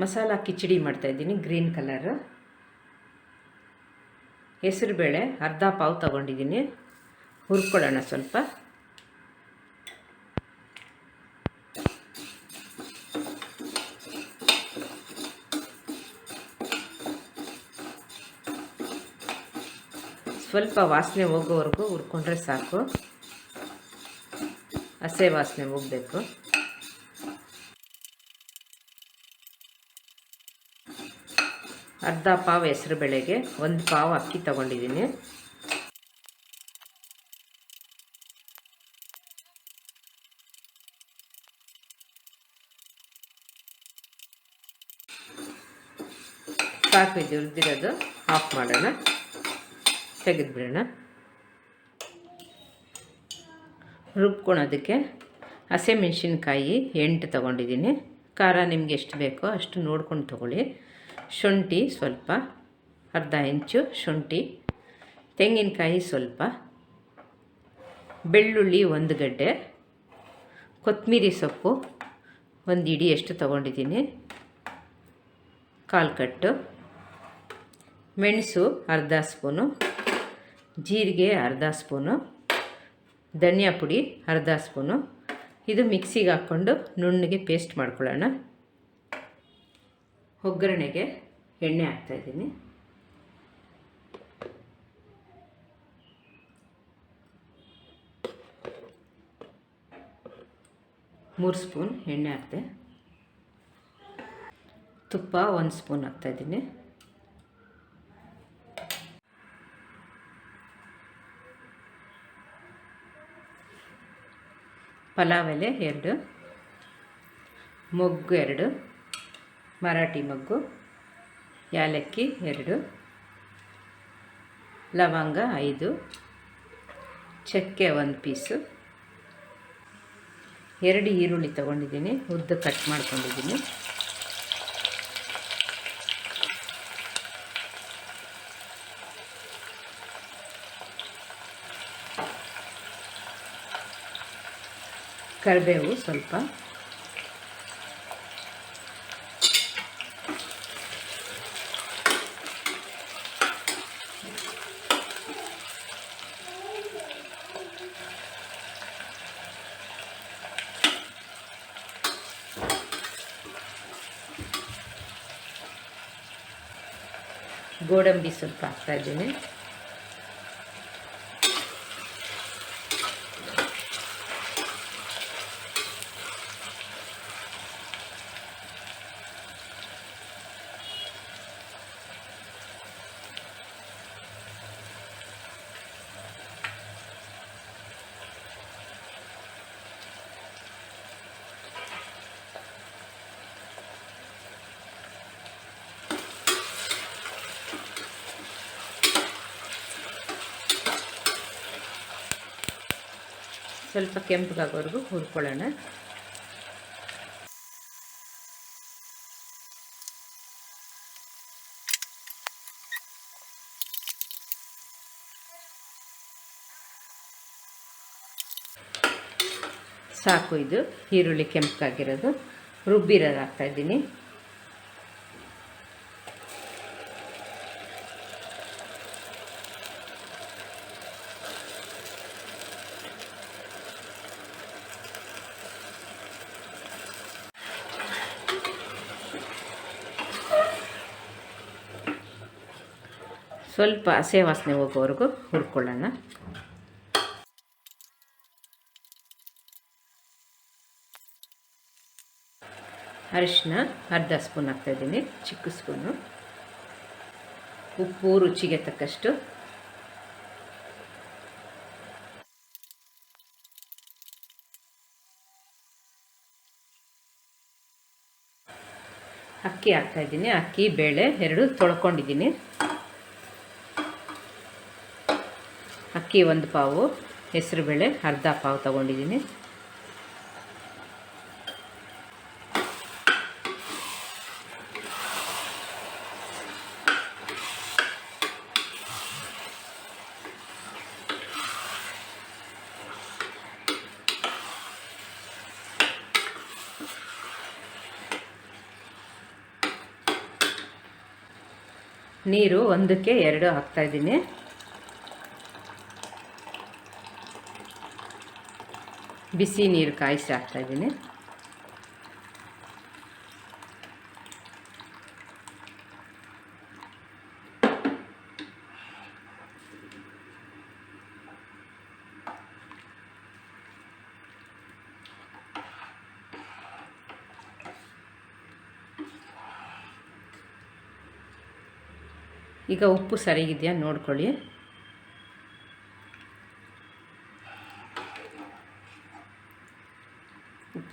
ಮಸಾಲ ಕಿಚಡಿ ಮಾಡ್ತಾಯಿದ್ದೀನಿ green colour. ಹೆಸರುಬೇಳೆ ಅರ್ಧ ಪಾವು ತಗೊಂಡಿದ್ದೀನಿ. ಹುರ್ಕೊಳ್ಳೋಣ ಸ್ವಲ್ಪ. ಸ್ವಲ್ಪ ವಾಸನೆ ಹೋಗೋವರೆಗೂ ಹುರ್ಕೊಂಡ್ರೆ ಸಾಕು. ಹಸೆ ವಾಸನೆ ಹೋಗಬೇಕು. ಅರ್ಧ ಪಾವ್ ಹೆಸರು ಬೇಳೆಗೆ ಒಂದು ಪಾವ್ ಅಕ್ಕಿ ತಗೊಂಡಿದ್ದೀನಿ. ಸಾಕು ಇದು ಆಫ್ ಮಾಡೋಣ. ತೆಗೆದುಬಿಡೋಣ. ರುಬ್ಕೊಳೋದಕ್ಕೆ ಹಸಿಮೆಣ್ಸಿನ್ಕಾಯಿ ಎಂಟು ತೊಗೊಂಡಿದ್ದೀನಿ. ಖಾರ ನಿಮ್ಗೆ ಎಷ್ಟು ಬೇಕೋ ಅಷ್ಟು ನೋಡ್ಕೊಂಡು ತೊಗೊಳ್ಳಿ. ಶುಂಠಿ ಸ್ವಲ್ಪ, ಅರ್ಧ ಇಂಚು ಶುಂಠಿ, ತೆಂಗಿನಕಾಯಿ ಸ್ವಲ್ಪ, ಬೆಳ್ಳುಳ್ಳಿ ಒಂದು ಗಡ್ಡೆ ಕೊತ್ತಂಬರಿ ಸೊಪ್ಪು ಒಂದು ಇಡಿ ಎಷ್ಟು ತೊಗೊಂಡಿದ್ದೀನಿ. ಕಾಲು ಕಟ್ಟು, ಮೆಣಸು ಅರ್ಧ ಸ್ಪೂನು, ಜೀರಿಗೆ ಅರ್ಧ ಸ್ಪೂನು, ಧನಿಯಾ ಪುಡಿ ಅರ್ಧ ಸ್ಪೂನು. ಇದು ಮಿಕ್ಸಿಗೆ ಹಾಕ್ಕೊಂಡು ನುಣ್ಣಗೆ ಪೇಸ್ಟ್ ಮಾಡ್ಕೊಳ್ಳೋಣ. ಒಗ್ಗರಣೆಗೆ ಎಣ್ಣೆ ಹಾಕ್ತಾಯಿದ್ದೀನಿ ಮೂರು ಸ್ಪೂನ್ ಎಣ್ಣೆ ಹಾಕ್ತೆ ತುಪ್ಪ ಒಂದು ಸ್ಪೂನ್ ಹಾಕ್ತಾಯಿದ್ದೀನಿ ಪಲಾವ್ ಎಲೆ ಎರಡು, ಮೊಗ್ಗು ಎರಡು. ಮರಾಠಿ ಮೊಗ್ಗು, ಯಾಲಕ್ಕಿ ಎರಡು, ಲವಂಗ ಐದು, ಚಕ್ಕೆ ಒಂದು ಪೀಸು, ಎರಡು ಈರುಳ್ಳಿ ತೊಗೊಂಡಿದ್ದೀನಿ, ಉದ್ದ ಕಟ್ ಮಾಡ್ಕೊಂಡಿದ್ದೀನಿ. ಕರಿಬೇವು ಸ್ವಲ್ಪ. ಗೋಡಂಬಿ ಸ್ವಲ್ಪ ಹಾಕ್ತಾಯಿದ್ದೀನಿ ಸ್ವಲ್ಪ ಕೆಂಪಗಾಗೋವರೆಗೂ ಹುರ್ಕೊಳ್ಳೋಣ. ಸಾಕು ಇದು ಈರುಳ್ಳಿ ಕೆಂಪಗಾಗಿರೋದು. ರುಬ್ಬಿರೋದು ಹಾಕ್ತಾಯಿದ್ದೀನಿ ಸ್ವಲ್ಪ ಹಸೆ ವಾಸನೆ ಹೋಗೋವರೆಗೂ ಹುರ್ಕೊಳ್ಳೋಣ. ಅರಿಶಿನ ಅರ್ಧ ಸ್ಪೂನ್ ಹಾಕ್ತಾಯಿದ್ದೀನಿ ಚಿಕ್ಕ ಸ್ಪೂನು. ಉಪ್ಪು ರುಚಿಗೆ ತಕ್ಕಷ್ಟು. ಅಕ್ಕಿ ಹಾಕ್ತಾಯಿದ್ದೀನಿ ಅಕ್ಕಿ, ಬೇಳೆ ಎರಡು ತೊಳ್ಕೊಂಡಿದ್ದೀನಿ. ಅಕ್ಕಿ ಒಂದು ಪಾವು ಹೆಸರುಬೇಳೆ ಅರ್ಧ ಪಾವು ತಗೊಂಡಿದ್ದೀನಿ. ನೀರು ಒಂದಕ್ಕೆ ಎರಡು ಹಾಕ್ತಾಯಿದ್ದೀನಿ ಬಿಸಿ ನೀರು ಕಾಯಿಸಿ ಹಾಕ್ತಾಯಿದ್ದೀನಿ. ಈಗ ಉಪ್ಪು ಸರಿಗಿದೆಯಾ ನೋಡ್ಕೊಳ್ಳಿ.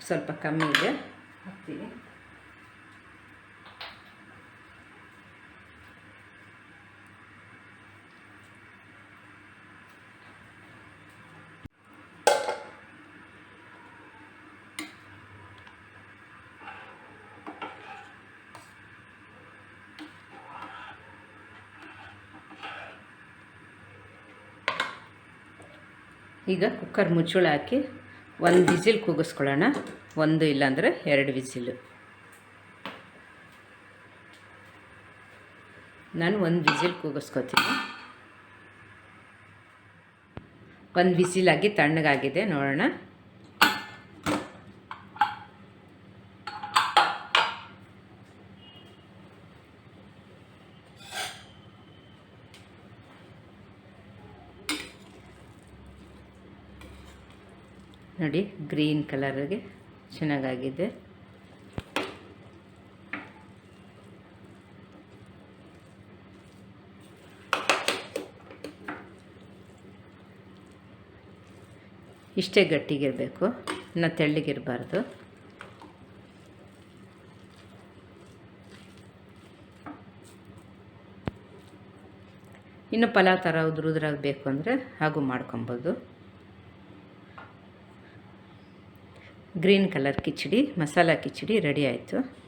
ಸ್ವಲ್ಪ ಕಮ್ಮಿ ಇದೆ ಹಾಕ್ತೀನಿ ಈಗ ಕುಕ್ಕರ್ ಮುಚ್ಚಳ ಹಾಕಿ ಒಂದು ವಿಸಿಲ್ ಕೂಗಿಸ್ಕೊಳ್ಳೋಣ. ಒಂದು ಇಲ್ಲಾಂದರೆ ಎರಡು ವಿಸಿಲು. ನಾನು ಒಂದು ವಿಸಿಲ್ ಕೂಗಿಸ್ಕೊತೀನಿ. ಒಂದು ವಿಸಿಲಾಗಿ ತಣ್ಣಗಾಗಿದೆ, ನೋಡೋಣ. ನೋಡಿ, ಗ್ರೀನ್ ಕಲರ್ಗೆ ಚೆನ್ನಾಗಾಗಿದೆ. ಇಷ್ಟೇ ಗಟ್ಟಿಗಿರಬೇಕು, ಇನ್ನು ತೆಳ್ಳಗಿರಬಾರ್ದು. ಇನ್ನು ಪಲಾವ್ ಥರ ಉದುರುದ್ರಾಗಬೇಕು ಅಂದರೆ ಹಾಗೂ ಮಾಡ್ಕೊಬೋದು. Green colour khichdi masala khichdi ready ಆಯಿತು.